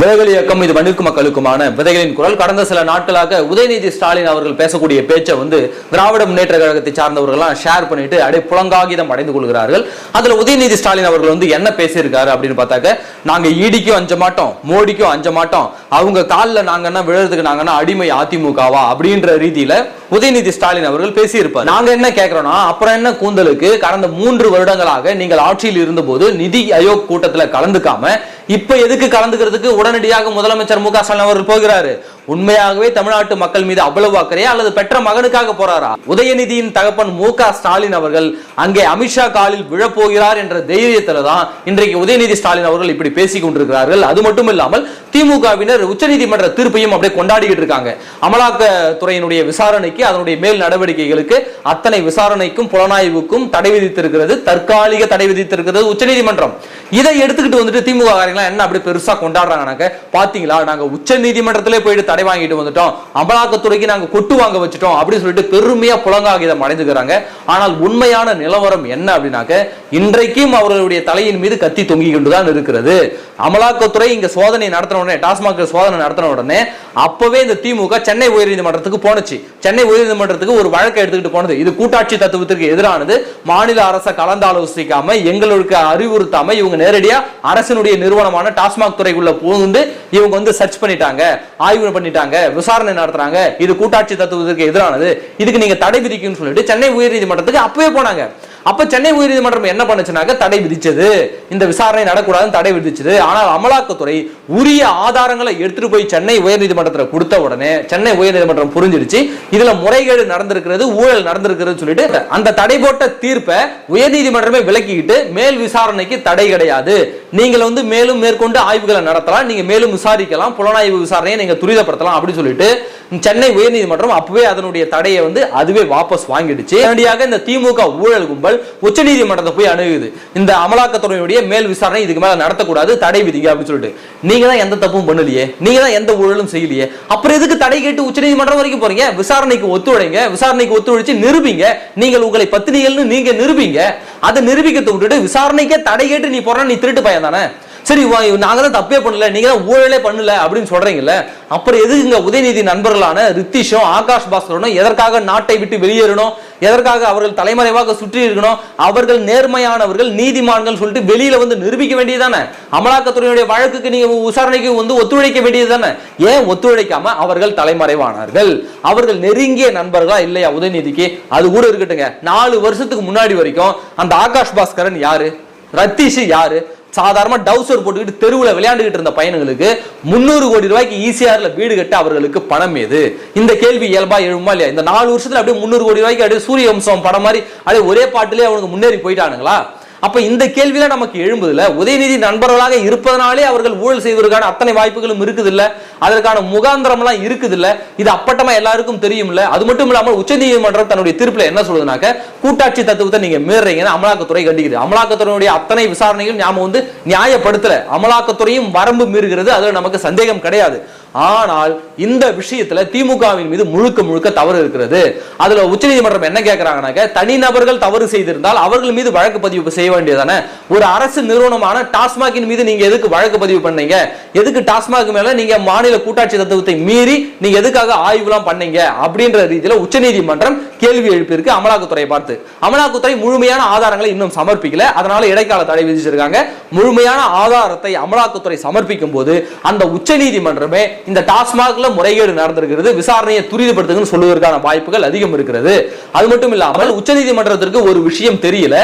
விதைகள் இயக்கம் இது மண்ணிற்கு மக்களுக்குமான விதைகளின் குரல். கடந்த சில நாட்களாக உதயநிதி ஸ்டாலின் அவர்கள் பேசக்கூடிய பேச்சை வந்து திராவிட முன்னேற்ற கழகத்தை சார்ந்தவர்கள்லாம் ஷேர் பண்ணிட்டு அப்படியே புலங்காகிதம் அடைந்து கொள்கிறார்கள். அதுல உதயநிதி ஸ்டாலின் அவர்கள் வந்து என்ன பேசியிருக்காரு அப்படின்னு பார்த்தாக்க நாங்க ஈடிக்கும் அஞ்ச மாட்டோம் மோடிக்கும் அஞ்ச மாட்டோம். அவங்க காலில் நாங்க என்ன விழுறதுக்கு நாங்கன்னா அடிமை அதிமுகவா? அப்படின்ற ரீதியில உதயநிதி ஸ்டாலின் அவர்கள் பேசியிருப்பார். நாங்க என்ன கேட்கிறோம்னா அப்புறம் என்ன கூந்தலுக்கு கடந்த மூன்று வருடங்களாக நீங்கள் ஆட்சியில் இருந்தபோது நிதி ஆயோக் கூட்டத்தில் கலந்துக்காம இப்ப எதுக்கு கலந்துக்கிறதுக்கு உடனடியாக முதலமைச்சர் மு க ஸ்டாலின் அவர்கள் போகிறாரு? உண்மையாகவே தமிழ்நாட்டு மக்கள் மீது அவ்வளவு அக்கறையா அல்லது பெற்ற மகனுக்காக போறாரா? உதயநிதியின் தகப்பன் மு ஸ்டாலின் அவர்கள் அங்கே அமித்ஷா காலில் விழப்போகிறார் என்ற தைரியத்துல தான் இன்றைக்கு உதயநிதி ஸ்டாலின் அவர்கள் இப்படி பேசிக் கொண்டிருக்கிறார்கள். அது மட்டும் இல்லாமல் திமுகவினர் உச்சநீதிமன்ற தீர்ப்பையும் அப்படியே கொண்டாடிக்கிட்டு இருக்காங்க. அமலாக்கத்துறையினுடைய விசாரணைக்கு அதனுடைய மேல் நடவடிக்கைகளுக்கு அத்தனை விசாரணைக்கும் புலனாய்வுக்கும் தடை விதித்திருக்கிறது. தற்காலிக தடை விதித்திருக்கிறது உச்சநீதிமன்றம். இதை எடுத்துக்கிட்டு வந்துட்டு திமுக என்ன அப்படி பெருசா கொண்டாடுறாங்கனாக்க பாத்தீங்களா? நாங்க உச்ச நீதிமன்றத்திலே போயிட்டு தடை வாங்கிட்டு வந்துட்டோம். அமலாக்கத்துறைக்கு நாங்கள் கொட்டு வாங்க வச்சுட்டோம் அப்படின்னு சொல்லிட்டு பெருமையா புலங்காகிதம் அடைந்துக்கிறாங்க ஆனால் உண்மையான நிலவரம் என்ன அப்படின்னாக்க இன்றைக்கும் அவர்களுடைய தலையின் மீது கத்தி தொங்கி கொண்டுதான் இருக்கிறது. அமலாக்கத்துறை இங்க சோதனை நடத்தின உடனே டாஸ்மாக் சோதனை நடத்தின உடனே அப்பவே இந்த திமுக சென்னை உயர்நீதிமன்றத்துக்கு போனச்சு சென்னை உயர்நீதிமன்றத்துக்கு ஒரு வழக்கை எடுத்துக்கிட்டு போனது. இது கூட்டாட்சி தத்துவத்திற்கு எதிரானது. மாநில அரசை கலந்தாலோசிக்காம எங்களுக்கு அறிவுறுத்தாம இவங்க நேரடியா அரசினுடைய நிறுவனமான டாஸ்மாக் துறைக்குள்ள புகுந்து இவங்க வந்து சர்ச் பண்ணிட்டாங்க. ஆய்வு பண்ணி பண்ணிட்டாங்க விசாரணை நடத்துறாங்க இது கூட்டாட்சி தத்துவத்திற்கு எதிரானது இதுக்கு நீங்க தடை விதிக்கும்னு சொல்லிட்டு சென்னை உயர்நீதிமன்றத்துக்கு அப்பவே போனாங்க. அப்ப சென்னை உயர்நீதிமன்றம் என்ன பண்ணுச்சுனாக்க தடை விதிச்சது. இந்த விசாரணை நடக்கூடாதுன்னு தடை விதிச்சது. ஆனால் அமலாக்கத்துறை உரிய ஆதாரங்களை எடுத்துட்டு போய் சென்னை உயர்நீதிமன்றத்தில் கொடுத்த உடனே சென்னை உயர்நீதிமன்றம் புரிஞ்சிருச்சு இதுல முறைகேடு நடந்திருக்கிறது ஊழல் நடந்திருக்கிறது சொல்லிட்டு அந்த தடை போட்ட தீர்ப்பை உயர்நீதிமன்றமே விலக்கிக்கிட்டு மேல் விசாரணைக்கு தடை கிடையாது. நீங்கள் வந்து மேலும் மேற்கொண்டு ஆய்வுகளை நடத்தலாம் நீங்க மேலும் விசாரிக்கலாம் புலனாய்வு விசாரணையை நீங்க துரிதப்படுத்தலாம் அப்படின்னு சொல்லிட்டு சென்னை உயர்நீதிமன்றம் அப்பவே அதனுடைய தடையை வந்து அதுவே வாபஸ் வாங்கிடுச்சு. உடனடியாக இந்த திமுக ஊழல் கும்பல் உச்சநீதிமன்றத்தை போய் அணுகுது. இந்த அமலாக்கத்துறையுடைய மேல் விசாரணை இதுக்கு மேல நடத்தக்கூடாது தடை விதிங்க அப்படின்னு சொல்லிட்டு. நீங்க தான் எந்த தப்பும் பண்ணலையே. நீங்க தான் எந்த ஊழலும் செய்யலையே. அப்புறம் எதுக்கு தடை கேட்டு உச்சநீதிமன்றம் வரைக்கும் போறீங்க? விசாரணைக்கு ஒத்துழைங்க. விசாரணைக்கு ஒத்துழைச்சு நிரூபிங்க. நீங்கள் உங்களை பத்தினிகள்னு நீங்க நிரூபிங்க. அதை நிரூபிக்கத்தை விட்டுட்டு விசாரணைக்கே தடை கேட்டு நீ போறா நீ திருட்டு பையன் தானே? சரி வா- நாங்க தான் தப்பே பண்ணல நீங்க தான் ஊழலே பண்ணல அப்படின்னு சொல்றீங்கல்ல? அப்புறம் எதுக்குங்க உதயநிதி நண்பர்களான ரித்திஷும் ஆகாஷ் பாஸ்கரனும் எதற்காக நாட்டை விட்டு வெளியேறணும்? எதற்காக அவர்கள் தலைமறைவாக சுற்றி இருக்கணும்? அவர்கள் நேர்மையானவர்கள் நீதிமான்கள் சொல்லிட்டு வெளியில வந்து நிரூபிக்க வேண்டியதானே அமலாக்கத்துறையுடைய வழக்குக்கு நீங்க விசாரணைக்கு வந்து ஒத்துழைக்க வேண்டியதுதானே? ஏன் ஒத்துழைக்காம அவர்கள் தலைமறைவானார்கள்? அவர்கள் நெருங்கிய நண்பர்களா இல்லையா உதயநிதிக்கு? அது கூட இருக்கட்டுங்க. நாலு வருஷத்துக்கு முன்னாடி வரைக்கும் அந்த ஆகாஷ் பாஸ்கரன் யாரு? ரத்தீஷ் யாரு? சாதாரணமாக டவுசர் போட்டுக்கிட்டு தெருவுல விளையாண்டுகிட்டு இருந்த பையனுங்களுக்கு முந்நூறு கோடி ரூபாய்க்கு ஈசிஆர்ல வீடு கட்ட அவர்களுக்கு பணம் ஏது? இந்த கேள்வி இயல்பா எழுமா இல்லையா? இந்த நாலு வருஷத்துல அப்படியே முந்நூறு கோடி ரூபாய்க்கு அப்படியே சூரிய வம்சம் படம் மாதிரி அப்படியே ஒரே பாட்டிலே அவனுக்கு முன்னேறி போயிட்டானுங்களா? அப்ப இந்த கேள்வியில நமக்கு எழும்புதுல உதயநிதி நண்பர்களாக இருப்பதனாலே அவர்கள் ஊழல் செய்வதற்கான அத்தனை வாய்ப்புகளும் இருக்குது இல்ல அதற்கான முகாந்திரம் எல்லாம் இருக்குது இல்ல இது அப்பட்டமா எல்லாருக்கும் தெரியும் இல்ல அது மட்டும் இல்லாமல் உச்சநீதிமன்றம் தன்னுடைய தீர்ப்புல என்ன சொல்லுதுனாக்க கூட்டாட்சி தத்துவத்தை நீங்க மீறீங்கன்னு அமலாக்கத்துறை கண்டிக்குது. அமலாக்கத்துறையுடைய அத்தனை விசாரணையும் நாம வந்து நியாயப்படுத்தல. அமலாக்கத்துறையும் வரம்பு மீறுகிறது. அதுல நமக்கு சந்தேகம் கிடையாது. ஆனால் இந்த விஷயத்துல திமுகவின் மீது முழுக்க முழுக்க தவறு இருக்கிறது. அதுல உச்சநீதிமன்றம் என்ன கேட்கறாங்கனாக்க தனிநபர்கள் தவறு செய்திருந்தால் அவர்கள் மீது வழக்கு பதிவு செய்ய வேண்டியதானே. ஒரு அரசு நிறுவனமான டாஸ்மாகின் மீது நீங்க எதுக்கு வழக்கு பதிவு பண்ணீங்க? எதுக்கு டாஸ்மாக் மேல நீங்க மாநில கூட்டாட்சி தத்துவத்தை மீறி நீங்க எதுக்காக ஆய்வுலாம் பண்ணீங்க? அப்படின்ற ரீதியில உச்சநீதிமன்றம் கேள்வி எழுப்பியிருக்கு அமலாக்கத்துறை பார்த்து. அமலாக்கத்துறை முழுமையான ஆதாரங்களை இன்னும் சமர்ப்பிக்கல. அதனால இடைக்கால தடை விதிச்சிருக்காங்க. முழுமையான ஆதாரத்தை அமலாக்கத்துறை சமர்ப்பிக்கும் போது அந்த உச்சநீதிமன்றமே இந்த டாஸ்மாக்ல முறைகேடு நடந்திருக்கிறது விசாரணையை துரிதப்படுத்துங்கன்னு சொல்லுவதற்கான வாய்ப்புகள் அதிகம் இருக்கிறது. அது மட்டும் இல்லாமல் உச்சநீதிமன்றத்திற்கு ஒரு விஷயம் தெரியல.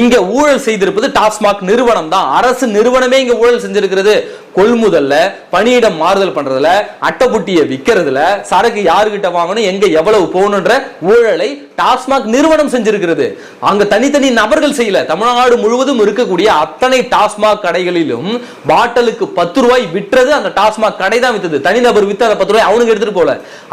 இங்க ஊழல் செய்திருப்பது டாஸ்மாக் நிறுவனம் தான். அரசு நிறுவனமே இங்க ஊழல் செஞ்சிருக்கிறது. கொள்முதல்ல பணியிடம் மாறுதல் பண்றதுல அட்டைப்புட்டியை விற்கிறதுல சரக்கு யாருகிட்ட வாங்கணும் எங்க எவ்வளவு போகணுன்ற ஊழலை டாஸ்மாக் நிறுவனம் செஞ்சிருக்கிறது. அங்க தனித்தனி நபர்கள் செய்யல. தமிழ்நாடு முழுவதும் இருக்கக்கூடிய அத்தனை டாஸ்மாக் கடைகளிலும் பாட்டலுக்கு பத்து ரூபாய் விற்றது அந்த டாஸ்மாக் கடை தான் வித்தது. தனிநபர் வித்து அந்த பத்து ரூபாய் அவனுக்கு எடுத்துட்டு போல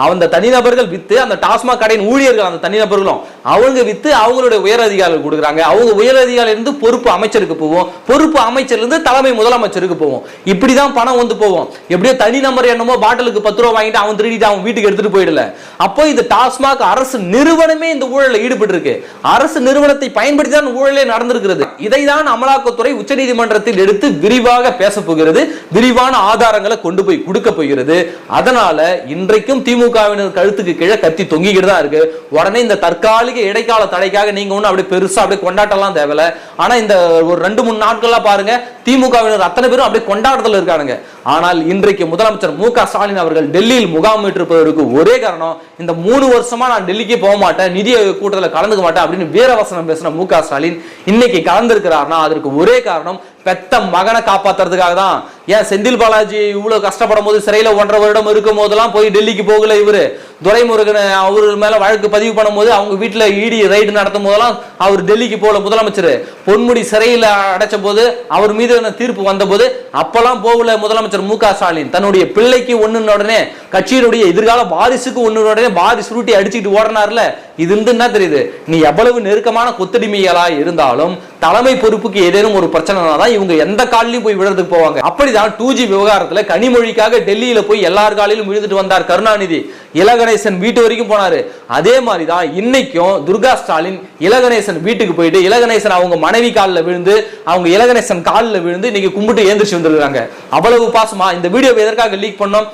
அந்த தனிநபர்கள் வித்து அந்த டாஸ்மாக் கடையின் ஊழியர்கள் அந்த தனிநபர்களும் அவங்க வித்து அவங்களுடைய உயர் அதிகாரிகள் கொடுக்குறாங்க. அவங்க உயர் அதிகாரிலிருந்து பொறுப்பு அமைச்சருக்கு போவோம். பொறுப்பு அமைச்சர்லேருந்து தலைமை முதலமைச்சருக்கு போவோம். இப்படிதான் பணம் வந்து போவோம் எப்படியோ தனி நம்பர் என்னமோ பாட்டலுக்கு பத்து ரூபா வாங்கிட்டு அவன் திருடிட்டு அவன் வீட்டுக்கு எடுத்துட்டு போயிடல. அப்போ இது டாஸ்மாக் அரசு நிறுவனமே இந்த ஊழலில் ஈடுபட்டிருக்கு. அரசு நிறுவனத்தை பயன்படுத்தி தான் ஊழலே நடந்திருக்கிறது. இதை தான் அமலாக்கத்துறை உச்சநீதிமன்றத்தில் எடுத்து விரிவாக பேச போகிறது. விரிவான ஆதாரங்களை கொண்டு போய் கொடுக்க போகிறது. அதனால இன்றைக்கும் திமுகவினர் கழுத்துக்கு கீழே கத்தி தொங்கிக்கிட்டு தான் இருக்கு. உடனே இந்த தற்காலிக இடைக்கால தடைக்காக நீங்க ஒன்றும் அப்படியே பெருசா அப்படியே கொண்டாட்டலாம் தேவையில்ல. ஆனா இந்த ஒரு ரெண்டு மூணு நாட்கள்லாம் பாருங்க திமுகவினர் அத்தனை பேரும் அப்படியே கொண்டாட்டத்தில் இருக்கானுங்க. ஆனால் இன்றைக்கு முதலமைச்சர் மு க ஸ்டாலின் அவர்கள் டெல்லியில் முகாமிட்டிருப்பதற்கு ஒரே காரணம் இந்த மூணு வருஷமா நான் டெல்லிக்கு போக மாட்டேன் நிதி கூட்டத்தில் கலந்துக்க மாட்டேன் அப்படின்னு வீரவசனம் பேசின மு க ஸ்டாலின் இன்னைக்கு கலந்திருக்கிறார்னா அதற்கு ஒரே காரணம் பெத்த மகனை காப்பாத்துறதுக்காக தான் ஏன் செந்தில் பாலாஜி இவ்வளோ கஷ்டப்படும் போது சிறையில் ஒன்றரை வருடம் இருக்கும் போதெல்லாம் போய் டெல்லிக்கு போகல இவர்? துரைமுருகன் அவர் மேலே வழக்கு பதிவு பண்ணும்போது அவங்க வீட்டில் இடி ரைடு நடத்தும் போதெல்லாம் அவர் டெல்லிக்கு போகல. முதலமைச்சர். பொன்முடி சிறையில் அடைச்ச போது அவர் மீது தீர்ப்பு வந்தபோது அப்போல்லாம் போகல முதலமைச்சர் மு க ஸ்டாலின். தன்னுடைய பிள்ளைக்கு ஒன்றுன உடனே கட்சியினுடைய எதிர்கால வாரிசுக்கு ஒன்றுன உடனே வாரிசு சுருட்டி அடிச்சுட்டு ஓடனார்ல. இது இருந்து என்ன தெரியுது? நீ எவ்வளவு நெருக்கமான கொத்தடிமைகளா இருந்தாலும் தலைமை பொறுப்புக்கு ஏதேனும் ஒரு பிரச்சனைனா தான் இவங்க எந்த காலிலையும் போய் விழுறதுக்கு போவாங்க. அப்படிதான் டூ ஜி விவகாரத்துல கனிமொழிக்காக டெல்லியில போய் எல்லார் காலிலும் விழுந்துட்டு வந்தார் கருணாநிதி. இலகணேசன் வீட்டு வரைக்கும் போனாரு. அதே மாதிரி தான் இன்னைக்கும் துர்கா ஸ்டாலின் இலகணேசன் வீட்டுக்கு போயிட்டு இலகணேசன் அவங்க மனைவி காலில் விழுந்து அவங்க இலகணேசன் காலில் விழுந்து இன்னைக்கு கும்பிட்டு ஏந்திரிச்சு வந்துருக்காங்க. அவ்வளவு பாசமா இந்த வீடியோ எதற்காக லீக் பண்ணோம்?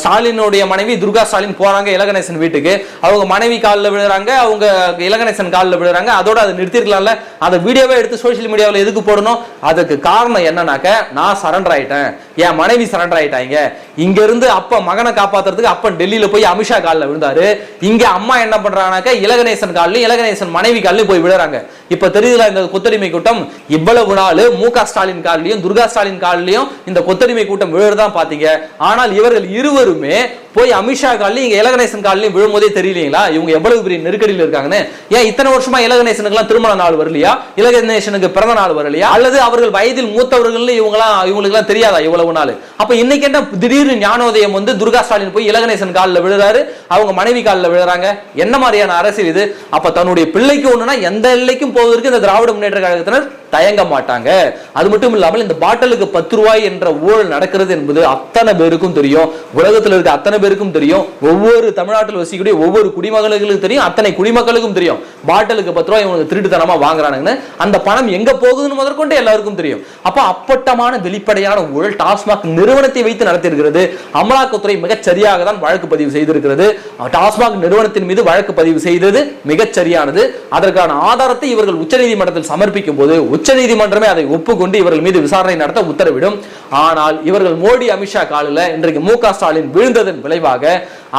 ஸ்டாலினுடைய மனைவி துர்கா ஸ்டாலின் போறாங்க இலகணேசன் வீட்டுக்கு. அவங்க மனைவி காலில் விழுறாங்க அவங்க இலகணேசன் காலில் விழுறாங்க. அதோட அதை நிறுத்திருக்கலாம்ல. அதை வீடியோவே எடுத்து சோஷியல் மீடியாவில் எதுக்கு போடணும்? அதுக்கு காரணம் என்னன்னாக்க நான் சரண்டர் ஆயிட்டேன். என் மனைவி சரண்டர் ஆயிட்டாங்க. இங்க இருந்து அப்ப மகனை காப்பாத்துறதுக்கு அப்பன் டெல்லியில போய் அபிஷா காலில் விழுந்தாரு. இங்க அம்மா என்ன பண்றாங்கனாக்க இலகணேசன் காலிலும் இலகணேசன் மனைவி காலிலும் போய் விழுறாங்க. இப்ப தெரியுதுல இந்த கொத்தடிமை கூட்டம்? இவ்வளவு நாள் மு க ஸ்டாலின் காலிலையும் துர்கா ஸ்டாலின் காலிலையும் இந்த கொத்தடிமை கூட்டம் விழுறதான் பாத்தீங்க ஆனால் இவர்கள் இருவருமே போய் அமித்ஷா காலிலையும் இங்கே இலகணேசன் காலிலையும் விழும்போதே தெரியலீங்களா? இவங்க எவ்வளவு பெரிய நெருக்கடியில் இருக்காங்கன்னு? ஏன் இத்தனை வருஷமா இலகணேசனுக்குலாம் திருமண நாள் வரலையா? இலகணேசனுக்கு பிறந்த நாள் வரலையா? அல்லது அவர்கள் வயதில் மூத்தவர்கள் இவங்களாம் இவங்களுக்குலாம் தெரியாதா இவ்வளவு நாள்? அப்ப இன்னைக்கு என்ன திடீர்னு ஞானோதயம் வந்து துர்கா ஸ்டாலின் போய் இலகணேசன் காலில் விழுறாரு? அவங்க மனைவி காலில் விழுறாங்க. என்ன மாதிரியான அரசியல் இது? அப்ப தன்னுடைய பிள்ளைக்கு ஒண்ணுனா எந்த எல்லைக்கும் போவதற்கு இந்த திராவிட முன்னேற்ற கழகத்தினர் தயங்க மாட்டாங்க. அது மட்டும் இல்லாமல் இந்த பாட்டிலுக்கு பத்து ரூபாய் என்ற ஊழல் நடக்கிறது என்பது அத்தனை பேருக்கும் தெரியும். உலகத்தில் இருக்க அத்தனை பேருக்கும் தெரியும். ஒவ்வொரு தமிழ்நாட்டில் வசிக்கக்கூடிய ஒவ்வொரு குடிமகளுக்கும் தெரியும். அத்தனை குடிமக்களுக்கும் தெரியும். பாட்டிலுக்கு பத்து ரூபாய் இவங்க திருட்டுத்தனமா வாங்குறானுங்கன்னு. அந்த பணம் எங்க போகுதுன்னு முதற்கொண்டு எல்லாருக்கும் தெரியும். அப்ப அப்பட்டமான வெளிப்படையான ஊழல் டாஸ்மாக் நிறுவனத்தை வைத்து நடத்தியிருக்கிறது. அமலாக்கத்துறை மிகச் சரியாக தான் வழக்கு பதிவு செய்திருக்கிறது. டாஸ்மாக் நிறுவனத்தின் மீது வழக்கு பதிவு செய்தது மிகச் சரியானது அதற்கான ஆதாரத்தை இவர்கள் உச்சநீதிமன்றத்தில் சமர்ப்பிக்கும் போது உச்சநீதிமன்றமே அதை ஒப்புக்கொண்டு இவர்கள் மீது விசாரணை நடத்த உத்தரவிடும். ஆனால் இவர்கள் மோடி அமித்ஷா காலில் இன்றைக்கு மு க ஸ்டாலின் விழுந்ததன் விளைவாக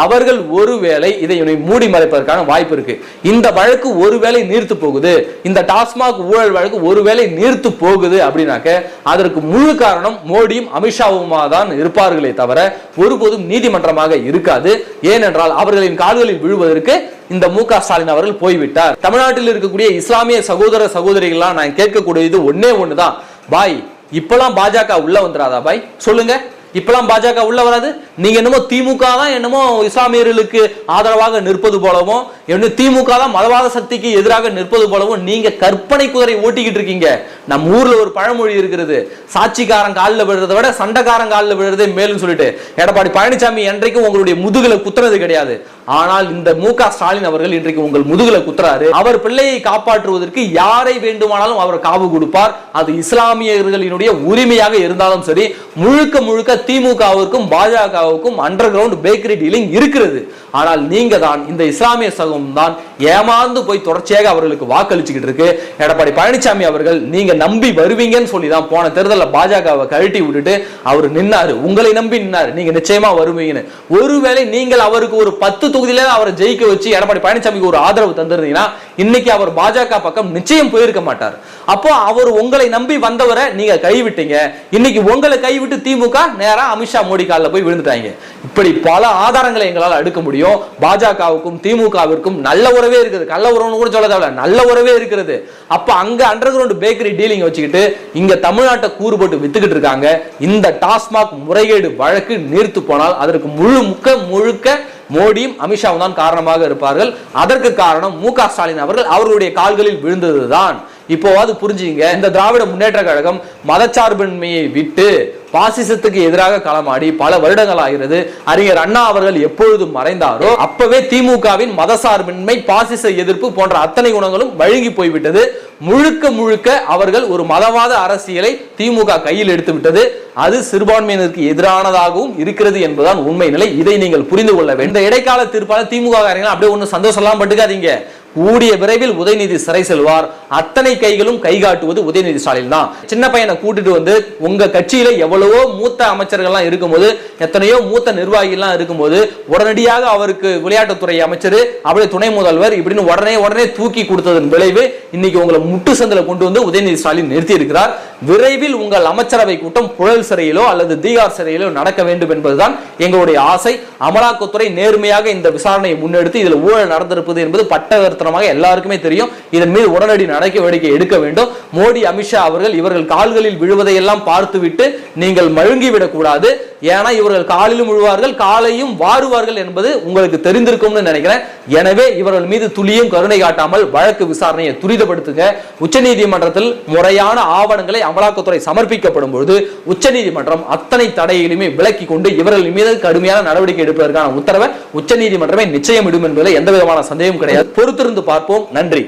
அவர்கள் ஒருவேளை இதை மூடி மறைப்பதற்கான வாய்ப்பு இருக்கு. இந்த வழக்கு ஒருவேளை நீர்த்து போகுது. இந்த டாஸ்மாக் ஊழல் வழக்கு ஒருவேளை நீர்த்து போகுது அப்படின்னாக்க அதற்கு முழு காரணம் மோடியும் அமித்ஷாவுமா தான் இருப்பார்களே தவிர ஒருபோதும் நீதிமன்றமாக இருக்காது. ஏனென்றால் அவர்களின் கால்களில் விழுவதற்கு இந்த மு க ஸ்டாலின் அவர்கள் போய்விட்டார். தமிழ்நாட்டில் இருக்கக்கூடிய இஸ்லாமிய சகோதர சகோதரிகள்லாம் நான் கேட்கக்கூடியது ஒன்னே ஒண்ணுதான். பாய் இப்பெல்லாம் பாஜக உள்ள வந்துடாதா பாய்? சொல்லுங்க. இப்பெல்லாம் பாஜக உள்ள வராது. நீங்க என்னமோ திமுக தான் என்னமோ இஸ்லாமியர்களுக்கு ஆதரவாக நிற்பது போலவும் என்ன திமுக தான் மதவாத சக்திக்கு எதிராக நிற்பது போலவும் நீங்க கற்பனை குதிரை ஓட்டிக்கிட்டு இருக்கீங்க. நம்ம ஊர்ல ஒரு பழமொழி இருக்கிறது. சாட்சிக்காரன் காலில் விழுறதை விட சண்டைக்காரன் காலில் விழுறதே மேலும் சொல்லிட்டு எடப்பாடி பழனிசாமி என்றைக்கும் உங்களுடைய முதுகுல குத்துறது கிடையாது. ஆனால் இந்த மு ஸ்டாலின் அவர்கள் இன்றைக்கு உங்கள் முதுகுல குத்துறாரு. அவர் பிள்ளையை காப்பாற்றுவதற்கு யாரை வேண்டுமானாலும் அவர் காவு கொடுப்பார். அது இஸ்லாமியர்களினுடைய உரிமையாக இருந்தாலும் சரி முழுக்க முழுக்க திமுகவிற்கும் பாஜகவுக்கும் அண்டர் கிரவுண்ட் பேக்கரி டீலிங் இருக்கிறது. ஆனால் நீங்க தான் இந்த இஸ்லாமிய சமூகம் தான் ஏமாந்து போய் தொடர்ச்சியாக அவர்களுக்கு வாக்களிச்சுக்கிட்டு இருக்கு. எடப்பாடி பழனிசாமி அவர்கள் நீங்க நம்பி வருவீங்கன்னு சொல்லி தான் போன தேர்தலில் பாஜகவை கழட்டி விட்டுட்டு அவர் நின்னாரு. உங்களை நம்பி நின்னாரு. நீங்க நிச்சயமா வருவீங்கன்னு. ஒருவேளை நீங்கள் அவருக்கு ஒரு பத்து தொகுதியில அவரை ஜெயிக்க வச்சு எடப்பாடி பழனிசாமிக்கு ஒரு ஆதரவு தந்திருந்தீங்கன்னா இன்னைக்கு அவர் பாஜக பக்கம் நிச்சயம் போயிருக்க மாட்டார். அப்போ அவர் உங்களை நம்பி வந்தவரை நீங்க கைவிட்டீங்க. இன்னைக்கு உங்களை கைவிட்டு திமுக நேரா அமித்ஷா மோடி காலில் போய் விழுந்துட்டாங்க. இப்படி பல ஆதாரங்களை எங்களால் அடுக்க முடியும். பாஜகவுக்கும் திமுகவிற்கும் நல்ல ஒரு உறவே இருக்குது. கள்ள உறவுன்னு கூட சொல்ல தேவையில்ல. நல்ல உறவே இருக்கிறது அப்போ அங்க அண்டர் கிரவுண்ட் பேக்கரி டீலிங் வச்சுக்கிட்டு இங்க தமிழ்நாட்டை கூறு போட்டு வித்துக்கிட்டு இருக்காங்க. இந்த டாஸ்மாக் முறைகேடு வழக்கு நீர்த்து போனால் அதற்கு முழு முக்க முழுக்க மோடியும் அமித்ஷாவும் தான் காரணமாக இருப்பார்கள். அதற்கு காரணம் மு ஸ்டாலின் அவர்கள் அவர்களுடைய கால்களில் விழுந்ததுதான். இப்போவாது புரிஞ்சுங்க இந்த திராவிட முன்னேற்ற கழகம் மதச்சார்பின்மையை விட்டு பாசிசத்துக்கு எதிராக களமாடி பல வருடங்கள் ஆகிறது அறிஞர் அண்ணா அவர்கள் எப்பொழுது மறைந்தாரோ அப்பவே திமுகவின் மதசார்பின்மை பாசிச எதிர்ப்பு போன்ற அத்தனை குணங்களும் வழுங்கி போய்விட்டது. முழுக்க முழுக்க அவர்கள் ஒரு மதவாத அரசியலை திமுக கையில் எடுத்து விட்டது அது சிறுபான்மையினருக்கு எதிரானதாகவும் இருக்கிறது என்பதுதான் உண்மை நிலை. இதை நீங்கள் புரிந்து கொள்ள வேண்டும். இந்த இடைக்கால தீர்ப்பால திமுக காரங்க அப்படியே ஒன்றும் சந்தோஷம்லாம் பட்டுக்காதீங்க. கூடிய விரைவில் உதயநிதி சிறை செல்வார். அத்தனை கைகளும் கை காட்டுவது உதயநிதி ஸ்டாலின் தான். சின்ன பையனை கூட்டிட்டு வந்து உங்க கட்சியில எவ்வளவு மூத்த அமைச்சர்கள்லாம் இருக்கும்போது எத்தனையோ மூத்த நிர்வாகிகள்லாம் இருக்கும்போது உடனடியாக அவருக்கு விளையாட்டுத்துறை அமைச்சர் அப்படியே துணை முதல்வர் இப்படின்னு உடனே உடனே தூக்கி கொடுத்ததன் விளைவு இன்னைக்கு உங்களை முட்டு சந்தில கொண்டு வந்து உதயநிதி ஸ்டாலின் நிறுத்தி இருக்கிறார் விரைவில் உங்கள் அமைச்சரவை கூட்டம் புழல் சிறையிலோ அல்லது தீகார் சிறையிலோ நடக்க வேண்டும் என்பதுதான் எங்களுடைய ஆசை. அமலாக்கத்துறை நேர்மையாக இந்த விசாரணையை முன்னெடுத்து இதில் ஊழல் நடந்திருப்பது என்பது பட்டவர்த்தனமாக எல்லாருக்குமே தெரியும். இதன் மீது உடனடி நடவடிக்கை எடுக்க வேண்டும். மோடி அமித்ஷா அவர்கள் இவர்கள் கால்களில் விழுவதையெல்லாம் பார்த்துவிட்டு நீங்கள் மழுங்கிவிடக் கூடாது ஏன்னா இவர்கள் காலிலும் விழுவார்கள் காலையும் வாருவார்கள் என்பது உங்களுக்கு தெரிந்திருக்கும்னு நினைக்கிறேன். எனவே இவர்கள் மீது துளியும் கருணை காட்டாமல் வழக்கு விசாரணையை துரிதப்படுத்துங்க உச்சநீதிமன்றத்தில் முறையான ஆவணங்களை அமலாக்கத்துறை சமர்ப்பிக்கப்படும் பொழுது உச்சநீதிமன்றம் அத்தனை தடையிலுமே விலக்கி கொண்டு இவர்கள் மீது கடுமையான நடவடிக்கை எடுப்பதற்கான உத்தரவை உச்சநீதிமன்றமே நிச்சயம் இடும் என்பதில் எந்த விதமான சந்தேகம் கிடையாது. பொறுத்திருந்து பார்ப்போம். நன்றி.